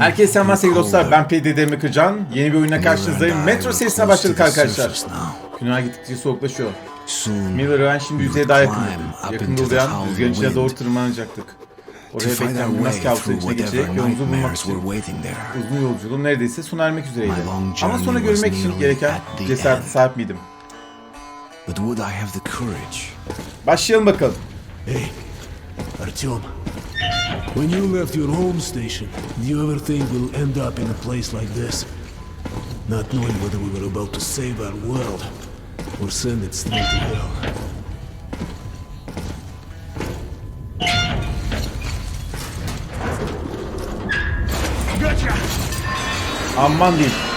Herkese selamlar sevgili dostlar. Ben PDD Kırcan. Yeni bir oyuna karşınızdayım. Metro serisine başladık arkadaşlar. Günler gittikçe soğuklaşıyor. Miller ben şimdi yüzeye daha yakındık. Yakında ulayan rüzgarın içine doğru tırmanacaktık. Oraya beklenmez kabusların içine geçerek yolumuzu bulmak için. Uzun yolculuğum neredeyse sona ermek üzereydi. Ama sonra görmek için gereken cesarete sahip miydim? But would I have the courage? Başlayalım bakalım. Hey, Artyom. When you left your home station, do you ever think we'll end up in a place like this? Not knowing whether we were about to save our world or send it straight to hell. Gotcha! Aman diyeyim.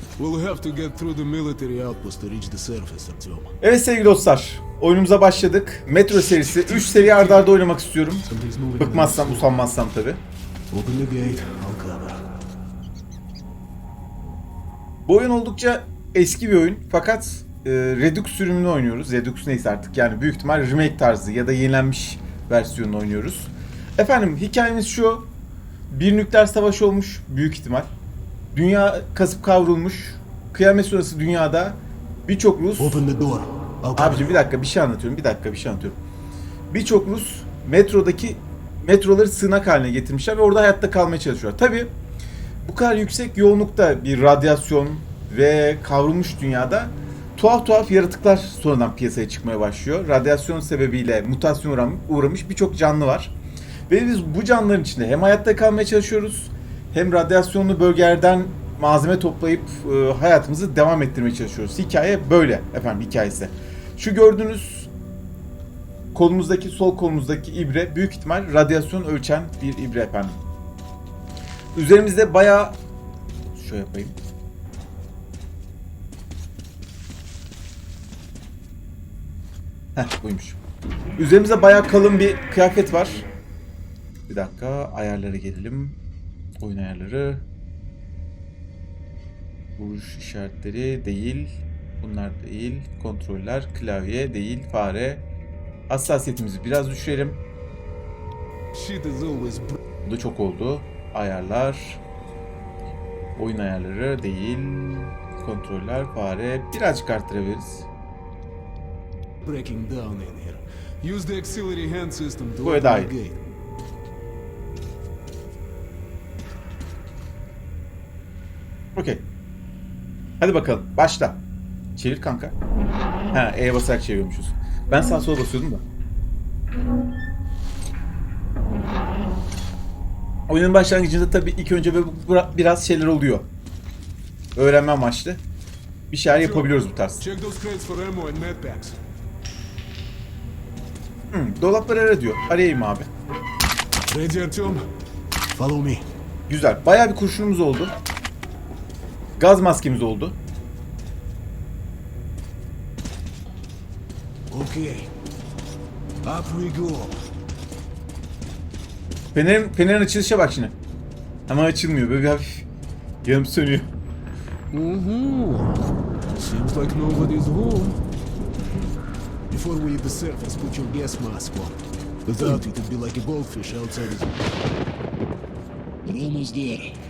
We'll have to get through the military outpost to reach the surface, Artyom. Evet sevgili dostlar. Oyunumuza başladık. Metro serisi. 3 seri arda arda oynamak istiyorum. Bıkmazsam, usanmazsam tabi. Open the gate. I'll cover. Bu oyun oldukça eski bir oyun fakat e, Redux sürümünü oynuyoruz. Redux neyse artık yani büyük ihtimal remake tarzı ya da yenilenmiş versiyonunu oynuyoruz. Efendim hikayemiz şu. Bir nükleer savaş olmuş büyük ihtimal. Dünya kasıp kavrulmuş. Kıyamet sonrası dünyada birçok Rus Open the door. Abicim bir dakika bir şey anlatıyorum. Bir dakika bir şey anlatıyorum. Birçok Rus metrodaki metroları sığınak haline getirmişler ve orada hayatta kalmaya çalışıyorlar. Tabi bu kadar yüksek yoğunlukta bir radyasyon ve kavrulmuş dünyada tuhaf tuhaf yaratıklar sonradan piyasaya çıkmaya başlıyor. Radyasyon sebebiyle mutasyon uğram- uğramış birçok canlı var. Ve biz bu canlıların içinde hem hayatta kalmaya çalışıyoruz hem radyasyonlu bölgelerden malzeme toplayıp e, hayatımızı devam ettirmeye çalışıyoruz. Hikaye böyle efendim hikayesi. Şu gördüğünüz kolumuzdaki sol kolumuzdaki ibre büyük ihtimal radyasyon ölçen bir ibre efendim. Üzerimizde bayağı şöyle yapayım. Heh buymuş. Üzerimizde bayağı kalın bir kıyafet var. Bir dakika ayarlara gelelim. Oyun ayarları. Vuruş işaretleri değil. Bunlar değil. Kontroller, klavye değil, fare. Hassasiyetimizi biraz düşürelim. Bu da çok oldu. Ayarlar. Oyun ayarları değil. Kontroller, fare. Birazcık arttırabiliriz. breaking down in here. Use the auxiliary hand system to open the gate. Hadi bakalım. Başla. Çevir kanka. Ha, E'ye basarak çeviriyormuşuz. Ben sağ sola basıyordum da. Oyunun başlangıcında tabii ilk önce böyle biraz şeyler oluyor. Öğrenme amaçlı. Bir şeyler yapabiliyoruz bu tarz. Hı, dolapları ara diyor. Arayayım abi. Güzel. Bayağı bir kurşunumuz oldu. Gaz maskemiz oldu. Okay. Up we go. Fenerin, fenerin açılışa bak şimdi. Ama açılmıyor. Böyle bir hafif yarım sönüyor. Mm-hmm. Seems like nobody's home. Before we hit the surface, put your gas mask on. Without it, it'd be like a goldfish outside. We're almost there.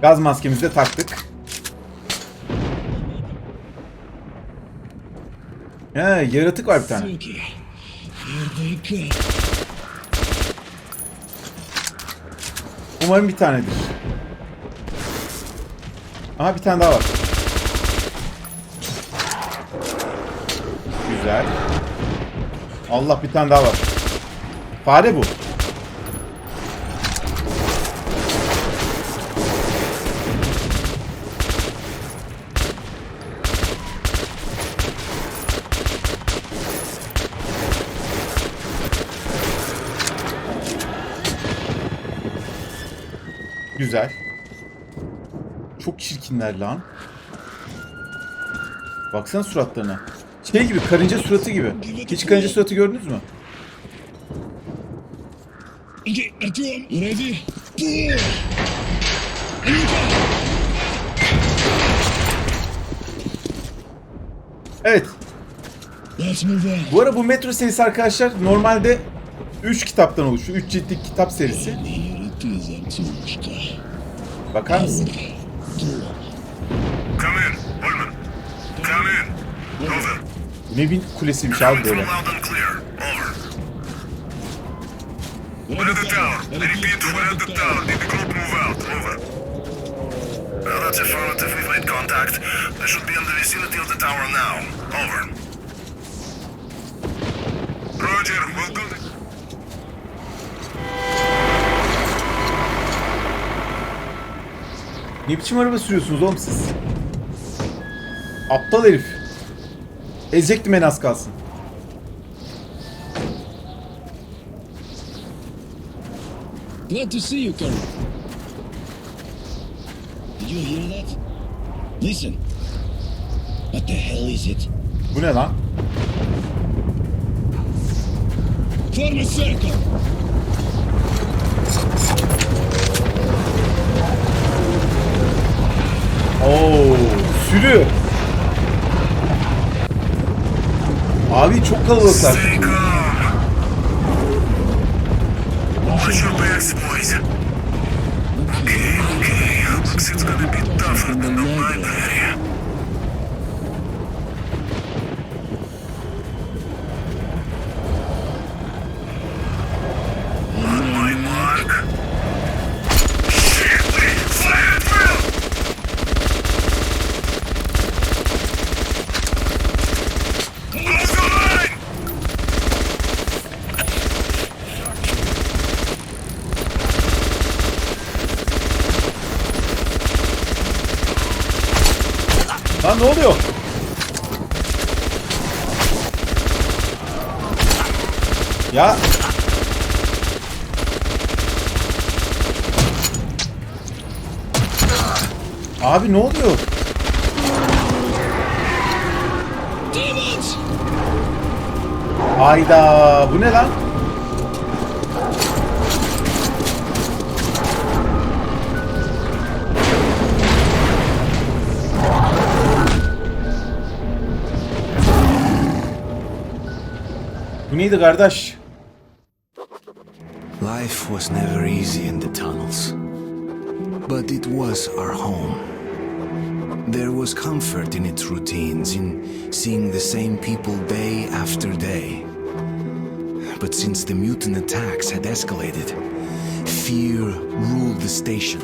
Gaz maskemizi de taktık. He, yaratık var bir tane. Umarım bir tanedir. Aha bir tane daha var. Güzel. Allah bir tane daha var. Fare bu. Güzel. Çok çirkinler lan. Baksana suratlarına. Şey gibi karınca suratı gibi. Hiç karınca suratı gördünüz mü? You ready? Evet. Bu ara bu metro serisi arkadaşlar normalde 3 kitaptan oluşuyor. 3 ciltlik kitap serisi. Bakar mısın? Come in, Holman. Come in. Over. Ne bin kulesiymiş abi böyle. We're at the tower. I repeat, we're at the tower. Did the group move out? Over. Well, that's affirmative. We've made contact. I should be in the vicinity of the tower now. Over. Roger, we'll go to Ne biçim araba sürüyorsunuz oğlum siz? Aptal herif. Ezecektim en az kalsın. Glad to see you, Colonel. Did you hear that? Listen. What the hell is it? Bu ne lan? Form a circle. Oo, sürü. Abi çok kalabalıklar. Okay, okay. Looks it's gonna be tougher than. Lan ne oluyor? Ya. Abi ne oluyor? Hayda bu ne lan? Neydi kardeş? Life was never easy in the tunnels. But it was our home. There was comfort in its routines, in seeing the same people day after day. But since the mutant attacks had escalated, fear ruled the station.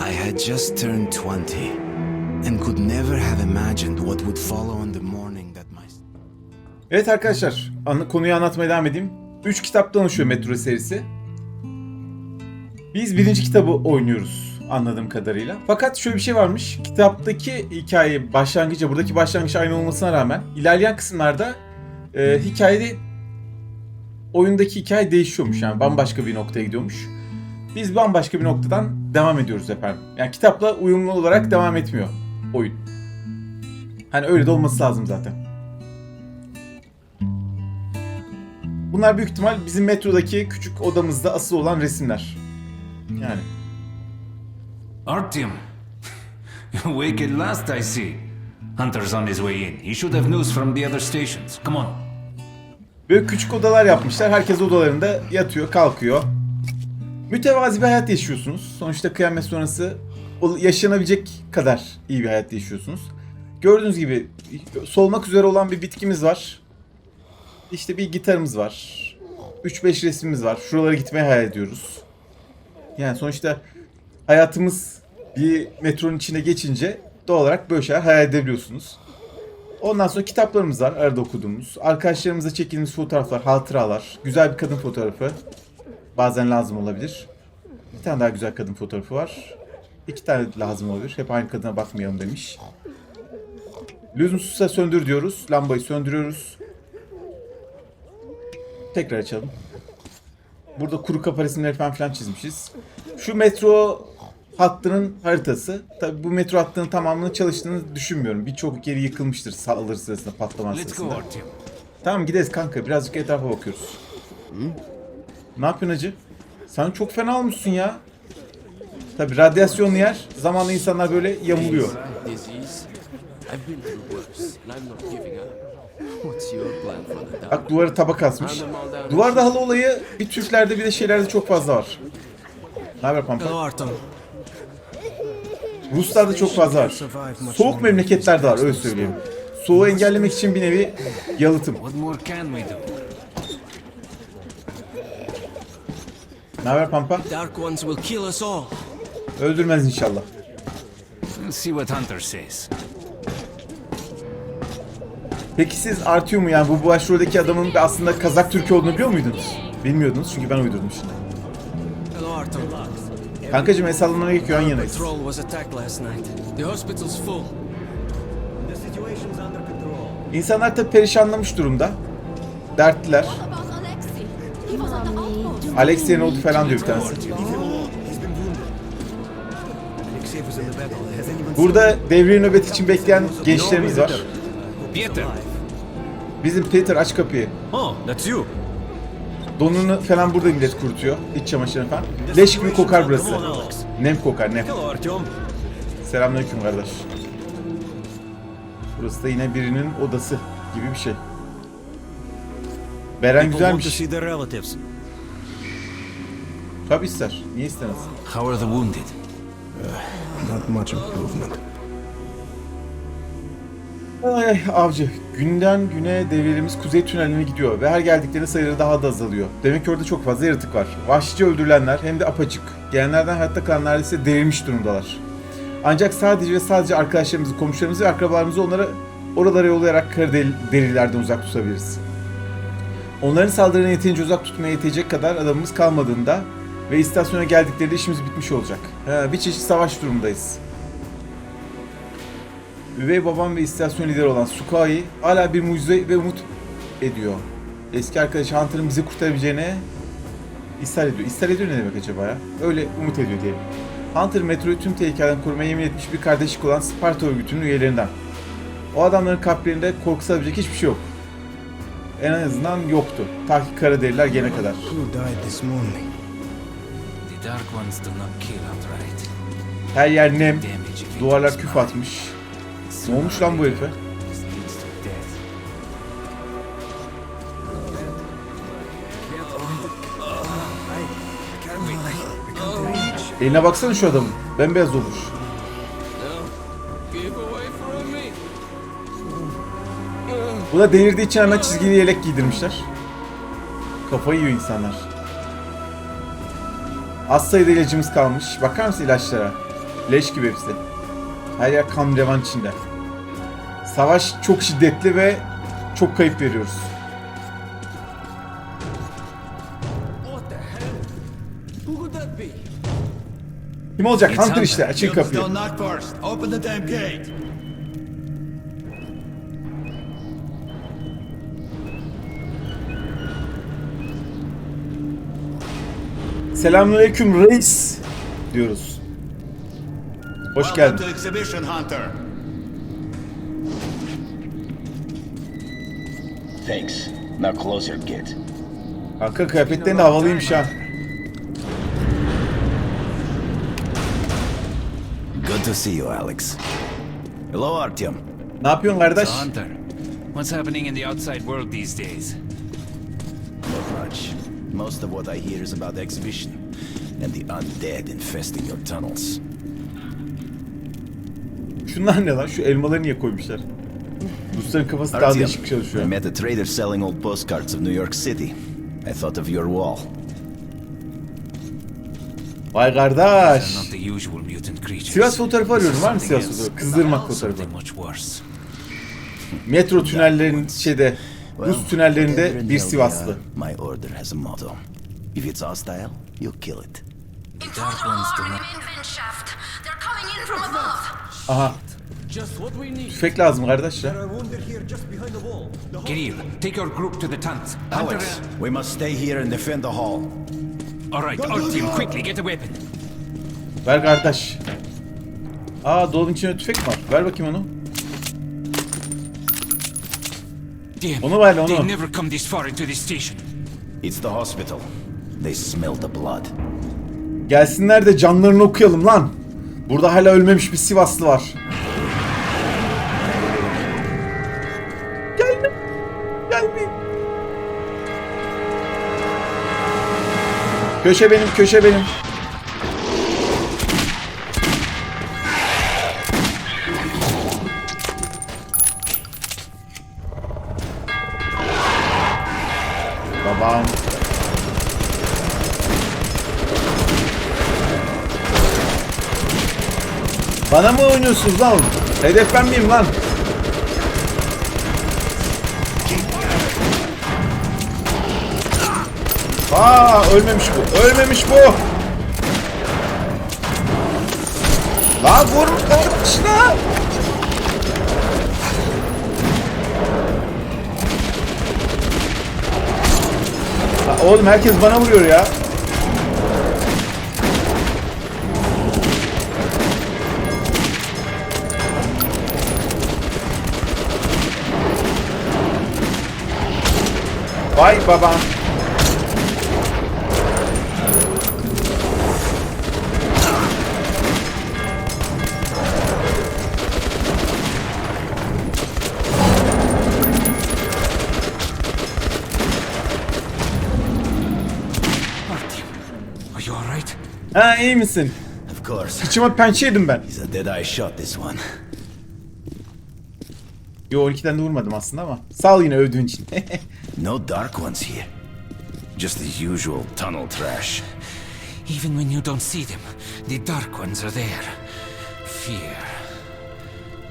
I had just turned 20 and could never have imagined what would follow on the morning that my Evet arkadaşlar, anla- konuyu anlatmaya devam edeyim. 3 kitaptan oluşuyor Metro serisi. Biz birinci kitabı oynuyoruz anladığım kadarıyla. Fakat şöyle bir şey varmış. Kitaptaki hikaye başlangıcı, buradaki başlangıç aynı olmasına rağmen ilerleyen kısımlarda e, hikayede oyundaki hikaye değişiyormuş. Yani bambaşka bir noktaya gidiyormuş. Biz bambaşka bir noktadan devam ediyoruz efendim. Yani kitapla uyumlu olarak devam etmiyor oyun. Hani öyle de olması lazım zaten. Bunlar büyük ihtimal bizim metrodaki küçük odamızda asıl olan resimler. Yani. Artyom. Awake at last, I see. Hunter's on his way in. He should have news from the other stations. Come on. Böyle küçük odalar yapmışlar. Herkes odalarında yatıyor, kalkıyor. Mütevazi bir hayat yaşıyorsunuz. Sonuçta kıyamet sonrası yaşanabilecek kadar iyi bir hayat yaşıyorsunuz. Gördüğünüz gibi solmak üzere olan bir bitkimiz var. İşte bir gitarımız var. 3-5 resmimiz var. Şuralara gitmeyi hayal ediyoruz. Yani sonuçta hayatımız bir metronun içine geçince doğal olarak böyle şeyler hayal edebiliyorsunuz. Ondan sonra kitaplarımız var arada okuduğumuz. Arkadaşlarımızla çekildiğimiz fotoğraflar, hatıralar. Güzel bir kadın fotoğrafı. Bazen lazım olabilir. Bir tane daha güzel kadın fotoğrafı var. İki tane lazım olabilir. Hep aynı kadına bakmayalım demiş. Lüzumsuzsa söndür diyoruz. Lambayı söndürüyoruz. Tekrar açalım. Burada kuru kafa resimleri falan filan çizmişiz. Şu metro hattının haritası. Tabi bu metro hattının tamamının çalıştığını düşünmüyorum. Birçok yeri yıkılmıştır saldırı sırasında, patlama sırasında. Tamam gideriz kanka. Birazcık etrafa bakıyoruz. Ne yapıyorsun hacı? Sen çok fena olmuşsun ya. Tabi radyasyonlu yer. Zamanla insanlar böyle yamuluyor. Bak duvarı tabak asmış. Duvarda halı olayı bir Türklerde bir de şeylerde çok fazla var. Ne haber Pampa? Ruslarda çok fazla var. Soğuk memleketlerde var öyle söyleyeyim. Soğuğu engellemek için bir nevi yalıtım. Ne haber Pampa? Öldürmez inşallah. See what Hunter says. Peki siz Artyom'u yani bu başroldeki adamın da aslında Kazak Türk olduğunu biliyor muydunuz? Bilmiyordunuz çünkü ben uydurdum şimdi. Hello, Artem. Kankacım el sallamana gerek yok yan yanayız. Patrol was attacked last night. The hospital's full. İnsanlar tabi perişanlamış durumda. Dertliler. The. Alexey'e ne oldu falan diyor bir tanesi. Burada devriye nöbet için bekleyen gençlerimiz var. Peter! Bizim Peter aç kapıyı. Oh, that's you. Donunu falan burada millet kurutuyor. İç çamaşırını falan. Leş gibi kokar burası. Nem kokar nem. Selamünaleyküm kardeş. Burası da yine birinin odası gibi bir şey. Beren güzelmiş. Tabi ister. Niye istemez? How are the wounded? Not much improvement. Ay avcı. Günden güne devrelimiz kuzey tüneline gidiyor ve her geldiklerinde sayıları daha da azalıyor. Demek ki orada çok fazla yaratık var. Vahşice öldürülenler hem de apaçık. Gelenlerden hayatta kalanlar ise derilmiş durumdalar. Ancak sadece ve sadece arkadaşlarımızı, komşularımızı ve akrabalarımızı onlara oralara yollayarak kara delilerden uzak tutabiliriz. Onların saldırılarına yeterince uzak tutmaya yetecek kadar adamımız kalmadığında ve istasyona geldiklerinde işimiz bitmiş olacak. Ha, bir çeşit savaş durumundayız. Üvey babam ve istasyon lideri olan Sukai hala bir mucize ve umut ediyor. Eski arkadaşı Hunter'ın bizi kurtarabileceğine ishal ediyor. İshal ediyor ne demek acaba ya? Öyle umut ediyor diyelim. Hunter metroyu tüm tehlikelerden korumaya yemin etmiş bir kardeşlik olan Sparta örgütünün üyelerinden. O adamların kalplerinde korku salabilecek hiçbir şey yok. En azından yoktu. Ta ki kara deliler gene kadar. Her yer nem, duvarlar küf atmış. Ne olmuş lan bu herife? Eline baksana şu adamın. Bembeyaz olmuş. Bu da delirdiği için hemen çizgili yelek giydirmişler. Kafayı yiyor insanlar. Az sayıda ilacımız kalmış. Bakar mısın ilaçlara? Leş gibi hepsi. Her yer kan revan içinde. Savaş çok şiddetli ve çok kayıp veriyoruz. What the hell? Who could that be? Kim olacak? Hunter işte. Açın kapıyı. knock first. Open the damn gate. Selamünaleyküm reis diyoruz. Hoş geldin. Thanks. Now closer, kid. Kanka kıyafetlerin havalıymış ha. Good to see you, Alex. Hello, Artyom. Ne yapıyorsun kardeş? So, Hunter, what's happening in the outside world these days? Not much. Most of what I hear is about the exhibition and the undead infesting your tunnels. Şunlar ne lan? Şu elmaları niye koymuşlar? Rusların kafası daha değişik I çalışıyor. met a trader selling old postcards of New York City. I thought of your wall. Vay kardeş. Sivas fotoğrafı arıyorum. Var mı else. fotoğrafı? Kızdırmak fotoğrafı. Metro tünellerin şeyde Rus tünellerinde bir Sivaslı. My order has a motto. If it's hostile, you kill it. Aha. Just what we need. Tüfek lazım kardeş ya. Kirill, take your group to the. Hunter... Alex, we must stay here and defend the hall. All right, our team, quickly, get a weapon. Ver kardeş. Aa dolabın içinde tüfek mi var? Ver bakayım onu. Damn, Onu ver, onu. they never come this far into this station. It's the hospital. They smell the blood. Gelsinler de canlarını okuyalım lan. Burada hala ölmemiş bir Sivaslı var. Köşe benim, köşe benim. Babam. Bana mı oynuyorsunuz lan? Hedef ben miyim lan? Aa ölmemiş bu. Ölmemiş bu. Lan vur. Ha, oğlum herkes bana vuruyor ya. Vay babam. Ha iyi misin? Of course. İçime pençe yedim ben. He's a dead eye shot, this one. Yo 12'den de vurmadım aslında ama. Sağ ol yine övdüğün için. No dark ones here. Just the usual tunnel trash. Even when you don't see them, the Dark Ones are there. Fear.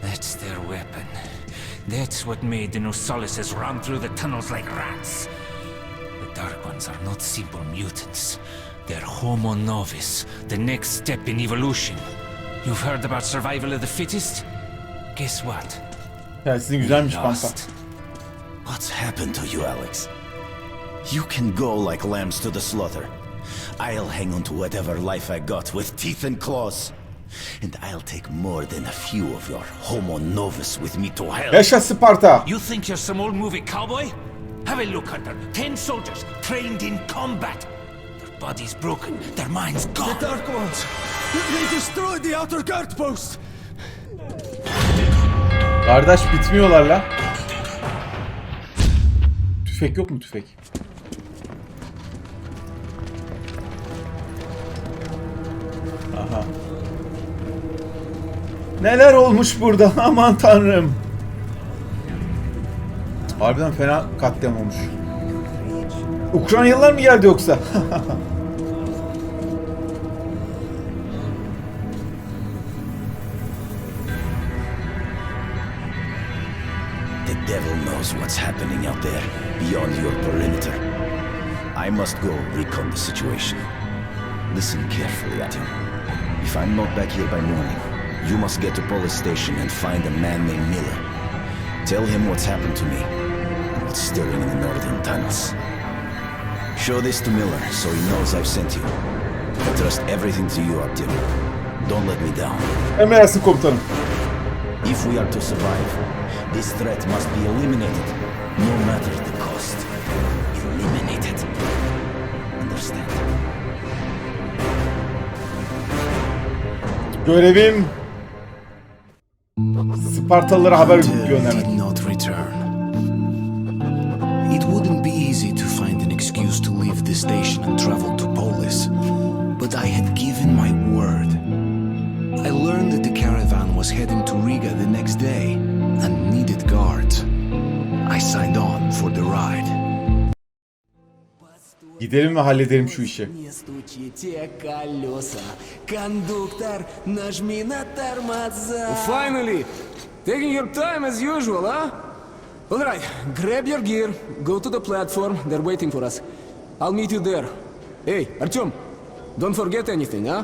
That's their weapon. That's what made the Nosalises run through the tunnels like rats. The Dark Ones are not simple mutants. They're Homo Novus, the next step in evolution. You've heard about survival of the fittest? Guess what? Telsin güzelmiş kanka. Lost. What's happened to you, Alex? You can go like lambs to the slaughter. I'll hang on to whatever life I got with teeth and claws. And I'll take more than a few of your homo novus with me to hell. Yaşa Sparta. You think you're some old movie cowboy? Have a look, Hunter. Ten soldiers trained in combat. Their bodies broken, their minds gone. Dark Ones! They destroyed the outer guard post! Kardeş bitmiyorlar la. Tüfek yok mu tüfek? Aha. Neler olmuş burada aman tanrım. Harbiden fena katliam olmuş. Ukraynalılar mı geldi yoksa? The devil knows what's happening out there, beyond your perimeter. I must go recon the situation. Listen carefully at. If I'm not back here by morning, you must get to police station and find a man named Miller. Tell him what's happened to me and what's stirring in the northern tunnels. Show this to Miller so he knows I've sent you. I trust everything to you, Abdim. Don't let me down. Emredersin komutanım. If we are to survive, this threat must be eliminated, no matter the cost. Eliminated. Understand? Görevim Spartalılara haber göndermek. Gidelim ve halledelim şu işi. Finally, taking your time as usual, huh? All right, grab your gear, go to the platform, they're waiting for us. I'll meet you there. Hey, Artyom, don't forget anything, huh?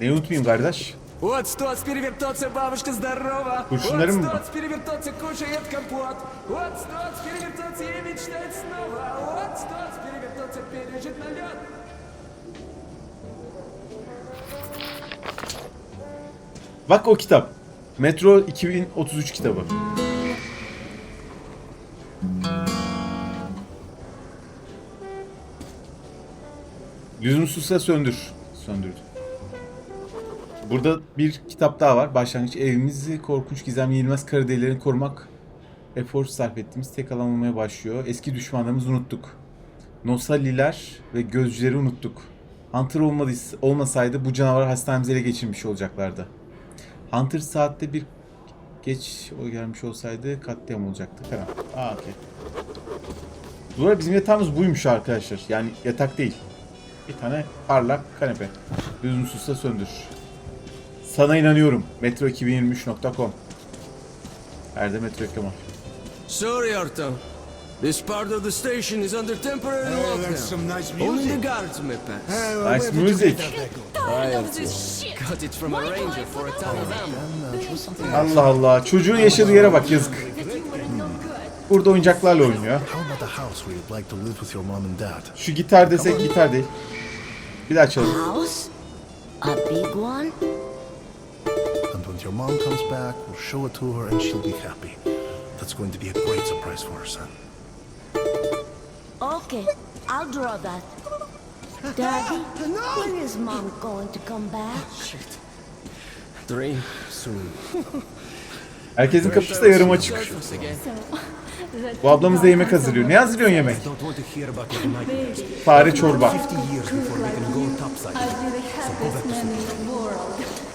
Ne unutmayayım kardeş? Вот стоц перевертаться, бабушка здорова. Kurşunlarım вот mı? стоц перевертаться, кушает компот. Вот стоц перевертаться и мечтает снова. Вот стоц перевертаться, пережить налет. Bak o kitap. Metro 2033 kitabı. Lüzumsuzsa söndür. Söndürdü. Burada bir kitap daha var. Başlangıç evimizi korkunç gizemli yenilmez kara delilerini korumak efor sarf ettiğimiz tek alan olmaya başlıyor. Eski düşmanlarımızı unuttuk. Nosaliler ve gözcüleri unuttuk. Hunter olmadıysa, olmasaydı bu canavar hastanemizi ele geçirmiş olacaklardı. Hunter saatte bir geç o gelmiş olsaydı katliam olacaktı falan. Aa okey. Arada bizim yatağımız buymuş arkadaşlar. Yani yatak değil. Bir tane parlak kanepe. Lüzumsuzsa söndür. Sana inanıyorum. Metro2023.com Erde Metro Kemal. Sorry, Arto. This part of the station is under temporary lockdown. Only the guards may pass. Nice music. Tired of this shit. Got it from a ranger for a ton of ammo. Allah Allah. Çocuğun yaşadığı yere bak yazık. Burada oyuncaklarla oynuyor. How about the house where you'd like to live with your mom and dad? Şu gitar desek gitar değil. Bir daha çalalım. House? A big one? And when your mom comes back, we'll show it to her and she'll be happy. That's going to be a great surprise for her son. Okay, I'll draw that. Daddy, when is mom going to come back? Three soon. Herkesin kapısı da yarım açık. Bu ablamız da yemek hazırlıyor. Ne hazırlıyorsun yemek? Fare çorba. 50 years before they can go topside. I'd be the happiest man in the world.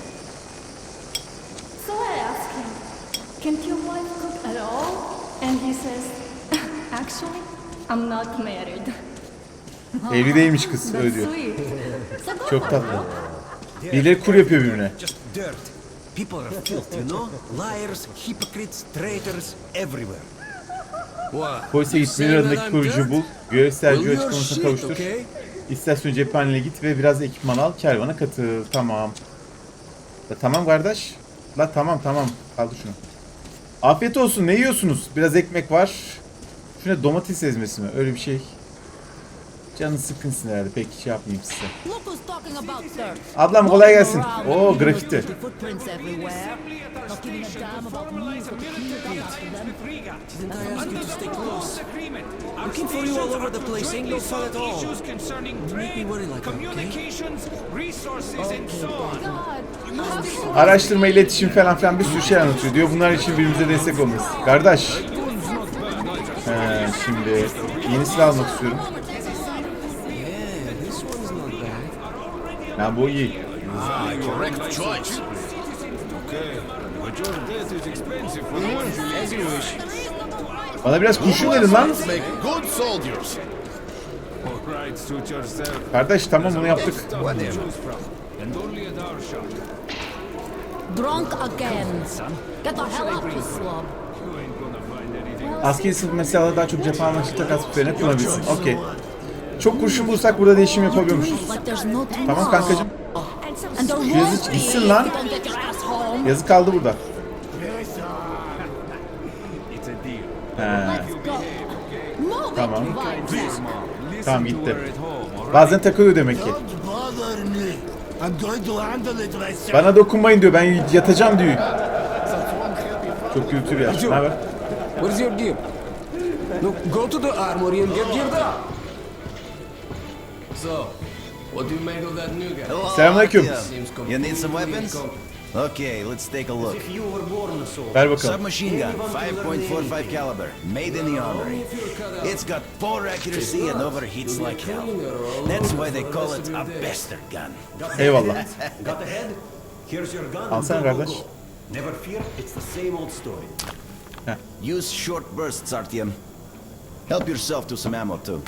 So I asked him, can't your wife cook at all? And he says, actually, I'm not married. Evli değilmiş kız öyle That's diyor. sweet. Çok tatlı. Birileri kur yapıyor birbirine. Just dirt. People are filth, you know? Liars, hypocrites, traitors, everywhere. What? Polise git bir I'm kurucu bul. Well, Sergio açıklamasına kavuştur. İstasyon cephaneliğe git ve biraz ekipman al. Kervana katıl. Tamam. La tamam kardeş. La tamam tamam. Kaldı şunu. Afiyet olsun. Ne yiyorsunuz? Biraz ekmek var. Şuna domates ezmesi mi? Öyle bir şey. Canın sıkınsın herhalde. Pek şey yapmayayım size. Ablam kolay gelsin. Oo grafiti. Looking for you all over the place ain't no fun at all. You make me worry like okay? Araştırma, iletişim falan filan bir sürü şey anlatıyor. Diyor bunlar için birbirimize destek olmalıyız. Kardeş. He, şimdi yeni silah almak istiyorum. Ya bu iyi. Correct choice. As you wish. Bana biraz kurşun verin lan. Make good soldiers. Kardeş tamam bunu yaptık. Drunk again. Get the hell up, you slob. Askeri sınıf mesela daha çok cephe amaçlı takas üzerine kullanabilsin. Okey. Çok kurşun bulsak burada değişim yapabiliyormuşuz. No. Tamam kankacım. Yazık gitsin lan. you don't get your ass home. Yazı kaldı burada. He, Tamam. tamam gitti. Bazen takılıyor demek ki. Bana dokunmayın diyor. Ben yatacağım diyor. Çok kültür ya. Ne haber? Where's your gear? Look, go to the armory and get geared up. So, what do you make of that new guy? Selamünaleyküm. Seems You need some completely weapons? incompetent. Okay, let's take a look. Ver bakalım. Submachine gun, 5.45 caliber, made in the armory. It's got poor accuracy and overheats like hell. That's why they call it a bastard gun. Eyvallah. Got the head? Here's your gun. Alsana kardeş. Never fear, it's the same old story. Use short bursts, Artyom. Help yourself to some ammo too.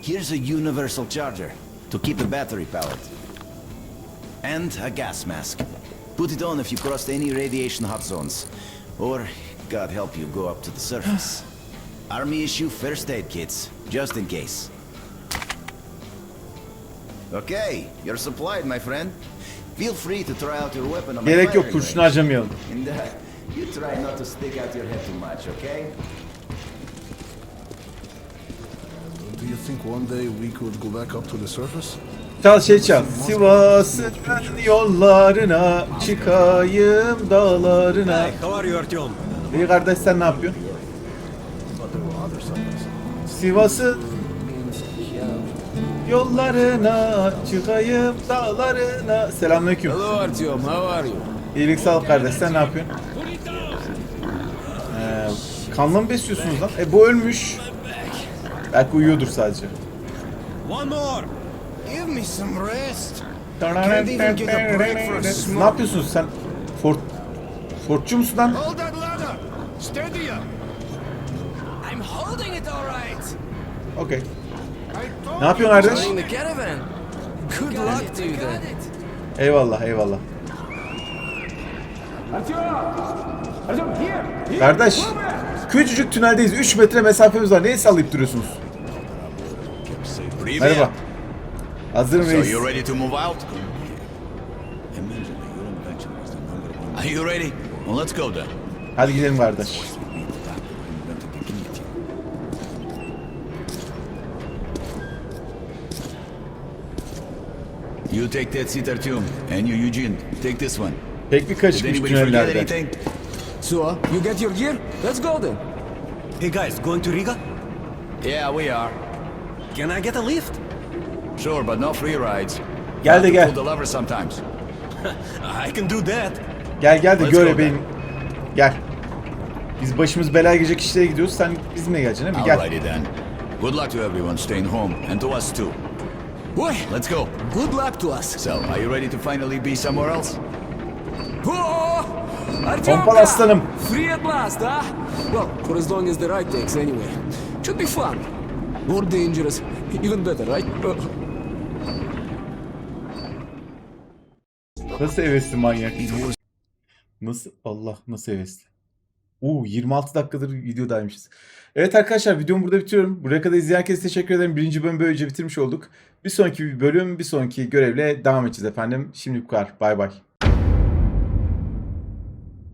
Here's a universal charger to keep the battery powered. And a gas mask. Put it on if you crossed any radiation hot zones. Or, God help you, go up to the surface. Army issue first aid kits, just in case. Okay, you're supplied, my friend. Feel free to try out your weapon on my Gerek yok firing kurşun range. harcamayalım. And uh, you try not to stick out your head too much, okay? You think one day we could go back up to the surface? Çal şey çal. Sivas'ın yollarına çıkayım dağlarına. How are you, Artyom? İyi kardeş sen ne yapıyorsun? Sivas'ın yollarına çıkayım dağlarına. Selamünaleyküm. Hello, Artyom. How are you? İyilik sağ ol kardeş sen ne yapıyorsun? Ee, Kanla mı besliyorsunuz lan? E bu ölmüş. Belki uyuyordur sadece. One more. Give me some rest. Can't even get a break for a Ne smoke. yapıyorsunuz sen? Fort... Fortçu musun lan? Hold that ladder. Steady ya. I'm holding it all right. Okey. Ne yapıyorsun kardeş? Running the caravan. Good luck to you then. Eyvallah eyvallah. Artyom! Artyom! Here! Kardeş. Küçücük tüneldeyiz. 3 metre mesafemiz var. Neyi sallayıp duruyorsunuz? Merhaba. Hazırım So reis. you ready to move out? Are you ready? Well, let's go then. Hadi gidelim kardeş. You take that seat, Artyom, and you, Eugene, take this one. Pek bir forget tünellerde. Anything? So, you get your gear? Let's go then. Hey guys, going to Riga? Yeah, we are. Can I get a lift? Sure, but no free rides. Gel de to gel. Pull the lever sometimes. I can do that. Gel gel de Let's gör go bebeğim. Gel. Biz başımız belaya girecek işlere gidiyoruz. Sen bizimle geleceksin değil mi? Gel. Alrighty then. Good luck to everyone staying home, and to us too. Boy, Let's go. good luck to us. So, are you ready to finally be somewhere else? Oh! Pompal aslanım. Free at last, huh? Well, for as long as the ride takes anyway. Should be fun. Or dangerous. Even better, right? Uh, Nasıl hevesli manyak? Nasıl? Allah nasıl hevesli? Uuu 26 dakikadır videodaymışız. Evet arkadaşlar videomu burada bitiriyorum. Buraya kadar izleyen herkese teşekkür ederim. Birinci bölümü böylece bitirmiş olduk. Bir sonraki bölüm bir sonraki görevle devam edeceğiz efendim. Şimdi bu kadar. Bay bay.